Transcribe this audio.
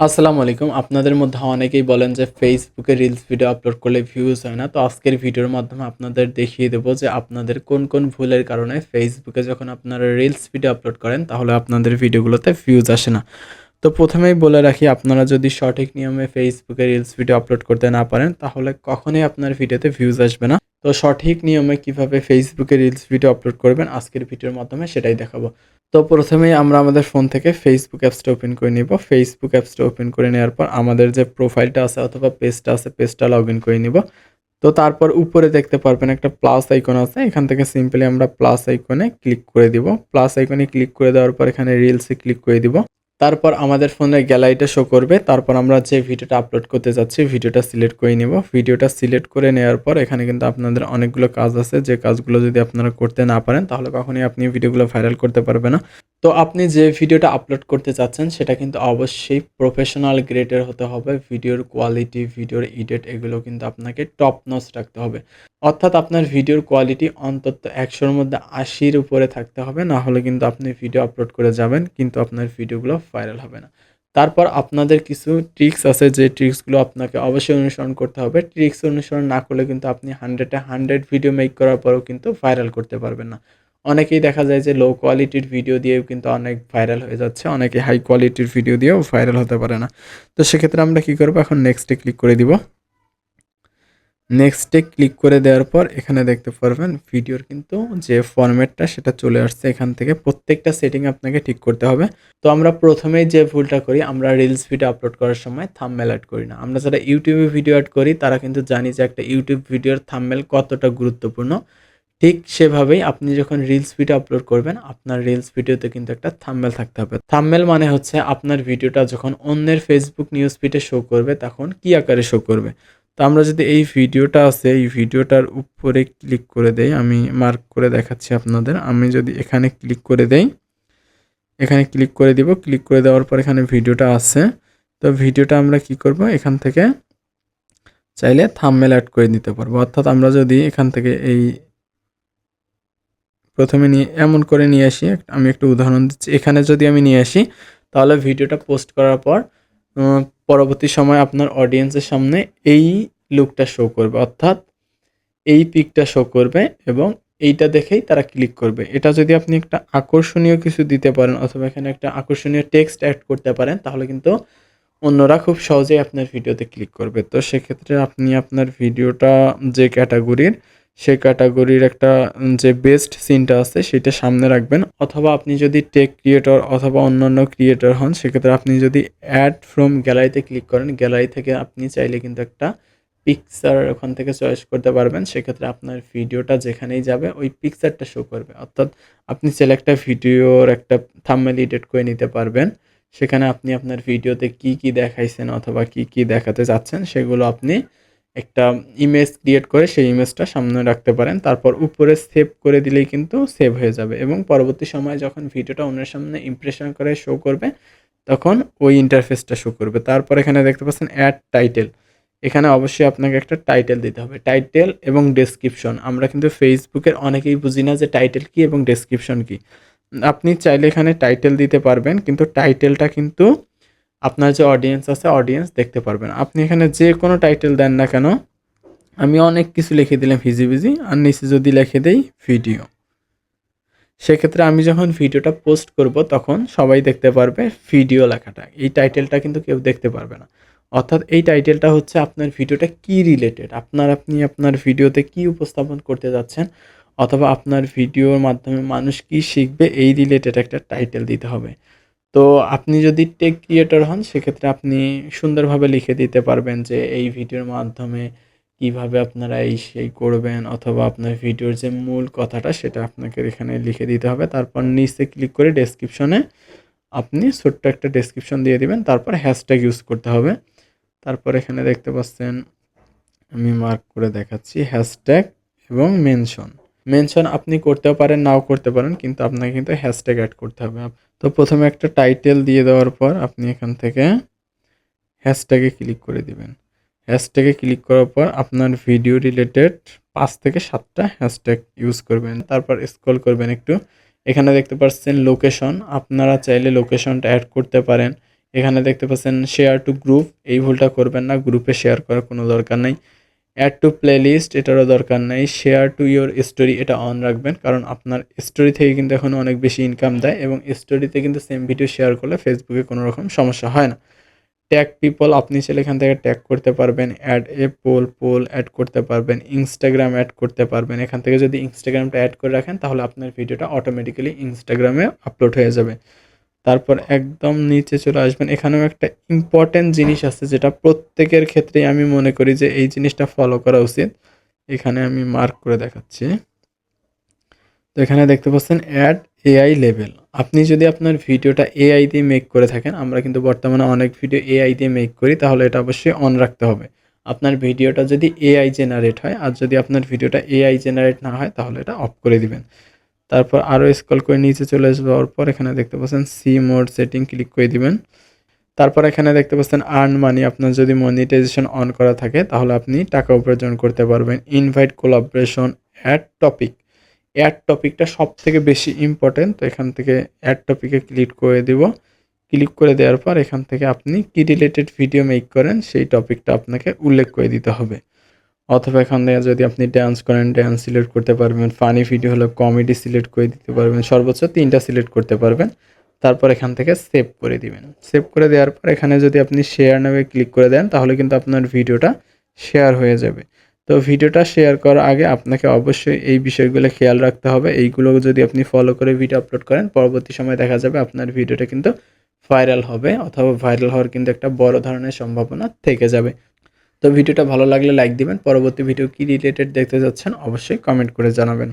আসসালামু আলাইকুম। আপনাদের মধ্যে অনেকেই বলেন যে ফেসবুকে রিলস ভিডিও আপলোড করলে ভিউজ হয় না। তো আজকের ভিডিওর মাধ্যমে আপনাদের দেখিয়ে দেবো যে আপনাদের কোন কোন ভুলের কারণে ফেসবুকে যখন আপনারা রিলস ভিডিও আপলোড করেন, তাহলে আপনাদের ভিডিওগুলোতে ভিউজ আসে না। তো প্রথমেই বলে রাখি, আপনারা যদি সঠিক নিয়মে ফেসবুকে রিলস ভিডিও আপলোড করতে না পারেন, তাহলে কখনোই আপনার ভিডিওতে ভিউজ আসবে না। তো সঠিক নিয়মে কীভাবে ফেসবুকে রিলস ভিডিও আপলোড করবেন আজকের ভিডিওর মাধ্যমে সেটাই দেখাবো। তো প্রথমেই আমরা আমাদের ফোন থেকে ফেসবুক অ্যাপসটা ওপেন করে নিব। ফেসবুক অ্যাপসটা ওপেন করে নেওয়ার পর আমাদের যে প্রোফাইলটা আছে অথবা পেজটা আছে পেজটা লগ ইন করে নিব। তো তারপর উপরে দেখতে পারবেন একটা প্লাস আইকন আছে, এখান থেকে সিম্পলি আমরা প্লাস আইকনে ক্লিক করে দিব। প্লাস আইকনে ক্লিক করে দেওয়ার পর এখানে রিলসে ক্লিক করে দিব। তারপর আমাদের ফোনের গ্যালারিটা শো করবে। তারপর আমরা যে ভিডিওটা আপলোড করতে যাচ্ছি, ভিডিওটা সিলেক্ট করে নেব। ভিডিওটা সিলেক্ট করে নেওয়ার পর এখানে কিন্তু আপনাদের অনেকগুলো কাজ আছে। যে কাজগুলো যদি আপনারা করতে না পারেন, তাহলে কখনোই আপনি ভিডিওগুলো ভাইরাল করতে পারবে না। তো আপনি যে ভিডিওটা আপলোড করতে চাচ্ছেন, সেটা কিন্তু অবশ্যই প্রফেশনাল গ্রেডের হতে হবে। ভিডিওর কোয়ালিটি ভিডিওর এডিট এগুলো কিন্তু আপনাকে টপ নচ রাখতে হবে। অর্থাৎ আপনার ভিডিওর কোয়ালিটি অন্তত একশোর মধ্যে আশির উপরে থাকতে হবে, না হলে কিন্তু আপনি ভিডিও আপলোড করে যাবেন, কিন্তু আপনার ভিডিওগুলো ভাইরাল হবে না। তারপর আপনাদের কিছু ট্রিক্স আছে, যে ট্রিক্সগুলো আপনাকে অবশ্যই অনুসরণ করতে হবে। ট্রিক্স অনুসরণ না করলে কিন্তু আপনি হান্ড্রেডে হান্ড্রেড ভিডিও মেক করার পরেও কিন্তু ভাইরাল করতে পারবেন না। অনেকেই দেখা যায় যে লো কোয়ালিটির ভিডিও দিয়েও কিন্তু অনেক ভাইরাল হয়ে যাচ্ছে অনেকে হাই কোয়ালিটির ভিডিও দিয়েও ভাইরাল হতে পারে না। তো সেক্ষেত্রে আমরা কি করব? এখন নেক্সটে ক্লিক করে দিব। নেক্সটে ক্লিক করে দেওয়ার পর এখানে দেখতে পারবেন ভিডিওর কিন্তু যে ফরম্যাটটা সেটা চলে আসছে এখান থেকে। প্রত্যেকটা সেটিং আপনাকে ঠিক করতে হবে। তো আমরা প্রথমেই যে ভুলটা করি, আমরা রিলস ভিডিও আপলোড করার সময় থাম্বনেল অ্যাড করি না। আমরা যারা ইউটিউবে ভিডিও অ্যাড করি, তারা কিন্তু জানি যে একটা ইউটিউব ভিডিওর থাম্বনেল কতটা গুরুত্বপূর্ণ। ঠিক সেভাবেই আপনি যখন রিলস ভিডিও আপলোড করবেন, আপনার রিলস ভিডিওতে কিন্তু একটা থাম্বনেল থাকতে হবে। থাম্বেল মানে হচ্ছে আপনার ভিডিওটা যখন অন্যের ফেসবুক নিউজ ফিডে শো করবে, তখন কি আকারে শো করবে? তো আমরা যদি এই ভিডিওটা আছে, এই ভিডিওটার উপরে ক্লিক করে দেই, আমি মার্ক করে দেখাচ্ছি আপনাদের। আমি যদি এখানে ক্লিক করে দেই, এখানে ক্লিক করে দিব ক্লিক করে দেওয়ার পর এখানে ভিডিওটা আছে। তো ভিডিওটা আমরা কি করব? এখান থেকে চাইলে থাম্বনেল অ্যাড করে দিতে পারব। অর্থাৎ আমরা যদি এখান থেকে এই প্রথমে নিয়ে, এমন করে নিয়ে আসি। আমি একটু উদাহরণ দিচ্ছি। এখানে যদি আমি নিয়ে আসি, তাহলে ভিডিওটা পোস্ট করার পর পরবর্তী সময় আপনার অডিয়েন্সের সামনে এই লুকটা শো করবে। অর্থাৎ এই পিকটা শো করবে এবং এইটা দেখেই তারা ক্লিক করবে। এটা যদি আপনি একটা আকর্ষণীয় কিছু দিতে পারেন অথবা এখানে একটা আকর্ষণীয় টেক্সট অ্যাড করতে পারেন, তাহলে কিন্তু অন্যরা খুব সহজেই আপনার ভিডিওতে ক্লিক করবে। তো সেক্ষেত্রে আপনি আপনার ভিডিওটা যে ক্যাটাগরির সেই ক্যাটাগরির একটা যে বেস্ট সিনটা আছে সেটা সামনে রাখবেন। অথবা আপনি যদি টেক ক্রিয়েটর অথবা অন্যান্য ক্রিয়েটর হন, সেক্ষেত্রে আপনি যদি অ্যাড ফ্রম গ্যালারিতে ক্লিক করেন গ্যালারি থেকে আপনি চাইলে কিন্তু একটা পিকচার ওখান থেকে চয়েস করতে পারবেন। সেক্ষেত্রে আপনার ভিডিওটা যেখানেই যাবে, ওই পিকচারটা শো করবে। অর্থাৎ আপনি চাইলে একটা ভিডিওর একটা থাম্বনেল এডিট করে নিতে পারবেন। সেখানে আপনি আপনার ভিডিওতে কি কি দেখাইছেন অথবা কি কি দেখাতে চাচ্ছেন, সেগুলো আপনি একটা ইমেজ ক্রিয়েট করে সেই ইমেজটা সামনে রাখতে পারেন। তারপর উপরে সেভ করে দিলেই কিন্তু সেভ হয়ে যাবে এবং পরবর্তী সময়ে যখন ভিডিওটা অন্যের সামনে ইমপ্রেশন করে শো করবে, তখন ওই ইন্টারফেসটা শো করবে। তারপর এখানে দেখতে পাচ্ছেন অ্যাড টাইটেল এখানে অবশ্যই আপনাকে একটা টাইটেল দিতে হবে। টাইটেল এবং ডেসক্রিপশন আমরা কিন্তু ফেসবুকের অনেকেই বুঝি না যে টাইটেল কি এবং ডেসক্রিপশন কি। আপনি চাইলে এখানে টাইটেল দিতে পারবেন, কিন্তু টাইটেলটা কিন্তু আপনার যে অডিয়েন্স আছে অডিয়েন্স দেখতে পারবেন। আপনি এখানে যে কোনো টাইটেল দেন না কেন, আমি অনেক কিছু লিখে দিলাম ভিজি ভিজি, আর নিচে যদি লিখে দেই ভিডিও সেক্ষেত্রে আমি যখন ভিডিওটা পোস্ট করব, তখন সবাই দেখতে পারবে ভিডিও লেখাটা। এই টাইটেলটা কিন্তু কেউ দেখতে পারবে না। অর্থাৎ এই টাইটেলটা হচ্ছে আপনার ভিডিওটা কি রিলেটেড আপনার, আপনি আপনার ভিডিওতে কি উপস্থাপন করতে যাচ্ছেন? অথবা আপনার ভিডিওর মাধ্যমে মানুষ কি শিখবে? এই রিলেটেড একটা টাইটেল দিতে হবে। তো আপনি যদি টেক ক্রিয়েটর হন, সেক্ষেত্রে আপনি সুন্দরভাবে লিখে দিতে পারবেন যে এই ভিডিওর মাধ্যমে কীভাবে আপনারা এই সেই করবেন, অথবা আপনার ভিডিওর যে মূল কথাটা সেটা আপনাকে এখানে লিখে দিতে হবে। তারপর নিচে ক্লিক করে ডেসক্রিপশনে আপনি ছোট্ট একটা ডেসক্রিপশন দিয়ে দিবেন, তারপর হ্যাশট্যাগ ইউজ করতে হবে। তারপর এখানে দেখতে পাচ্ছেন, আমি মার্ক করে দেখাচ্ছি হ্যাশট্যাগ এবং মেনশন মেনশন আপনি করতেও পারেন, নাও করতে পারেন, কিন্তু আপনাকে কিন্তু হ্যাশট্যাগ অ্যাড করতে হবে। তো প্রথমে একটা টাইটেল দিয়ে দেওয়ার পর আপনি এখান থেকে হ্যাশট্যাগে ক্লিক করে দিবেন। হ্যাশট্যাগে ক্লিক করার পর আপনার ভিডিও রিলেটেড পাঁচ থেকে সাতটা হ্যাশট্যাগ ইউজ করবেন। তারপর স্ক্রল করবেন একটু। এখানে দেখতে পাচ্ছেন লোকেশন আপনারা চাইলে লোকেশনটা অ্যাড করতে পারেন। এখানে দেখতে পাচ্ছেন শেয়ার টু গ্রুপ এই ভুলটা করবেন না। গ্রুপে শেয়ার করার কোনো দরকার নেই। অ্যাড টু প্লেলিস্ট এটারও দরকার নেই। শেয়ার টু ইয়োর স্টোরি এটা অন রাখবেন, কারণ আপনার স্টোরি থেকে কিন্তু এখন অনেক বেশি ইনকাম দেয় এবং স্টোরিতে কিন্তু সেম ভিডিও শেয়ার করলে ফেসবুকে কোনো রকম সমস্যা হয় না। ট্যাগ পিপল আপনি চাইলে এখান থেকে ট্যাগ করতে পারবেন add a poll poll add করতে পারবেন ইনস্টাগ্রাম অ্যাড করতে পারবেন। এখান থেকে যদি ইনস্টাগ্রামটা অ্যাড করে রাখেন, তাহলে আপনার ভিডিওটা অটোমেটিক্যালি ইনস্টাগ্রামে আপলোড হয়ে যাবে। তারপর একদম নিচে চলে আসবেন। এখানেও একটা ইম্পর্ট্যান্ট জিনিস আছে যেটা প্রত্যেকের ক্ষেত্রেই আমি মনে করি যে এই জিনিসটা ফলো করা উচিত। এখানে আমি মার্ক করে দেখাচ্ছি। তো এখানে দেখতে পাচ্ছেন অ্যাড এআই লেভেল আপনি যদি আপনার ভিডিওটা এআই দিয়ে মেক করে থাকেন, আমরা কিন্তু বর্তমানে অনেক ভিডিও এআই দিয়ে মেক করি, তাহলে এটা অবশ্যই অন রাখতে হবে। আপনার ভিডিওটা যদি এআই জেনারেট হয়, আর যদি আপনার ভিডিওটা এআই জেনারেট না হয়, তাহলে এটা অফ করে দিবেন। তারপর আরও স্কল করে নিচে চলে যাওয়ার পর এখানে দেখতে পাচ্ছেন সি মোড সেটিং ক্লিক করে দিবেন। তারপর এখানে দেখতে পাচ্ছেন আর্ন মানি আপনার যদি মনিটাইজেশন অন করা থাকে, তাহলে আপনি টাকা উপার্জন করতে পারবেন। Invite collaboration add topic add টপিকটা সব থেকে বেশি ইম্পর্টেন্ট তো এখান থেকে অ্যাড টপিকে ক্লিক করে দিব। ক্লিক করে দেওয়ার পর এখান থেকে আপনি কি রিলেটেড ভিডিও মেক করেন, সেই টপিকটা আপনাকে উল্লেখ করে দিতে হবে। অথবা এখান থেকে যদি আপনি ড্যান্স করেন ড্যান্স সিলেক্ট করতে পারবেন ফানি ভিডিও হলে কমেডি সিলেক্ট করে দিতে পারবেন, সর্বোচ্চ তিনটা সিলেক্ট করতে পারবেন। তারপর এখান থেকে সেভ করে দিবেন। সেভ করে দেওয়ার পর এখানে যদি আপনি শেয়ার নামে ক্লিক করে দেন, তাহলে কিন্তু আপনার ভিডিওটা শেয়ার হয়ে যাবে। তো ভিডিওটা শেয়ার করার আগে আপনাকে অবশ্যই এই বিষয়গুলো খেয়াল রাখতে হবে। এইগুলো যদি আপনি ফলো করে ভিডিও আপলোড করেন, পরবর্তী সময় দেখা যাবে আপনার ভিডিওটা কিন্তু ভাইরাল হবে, অথবা ভাইরাল হওয়ার কিন্তু একটা বড় ধরনের সম্ভাবনা থেকে যাবে। তো ভিডিওটা ভালো লাগলে লাইক দিবেন। পরবর্তী ভিডিও কী রিলেটেড দেখতে যাচ্ছেন, অবশ্যই কমেন্ট করে জানাবেন।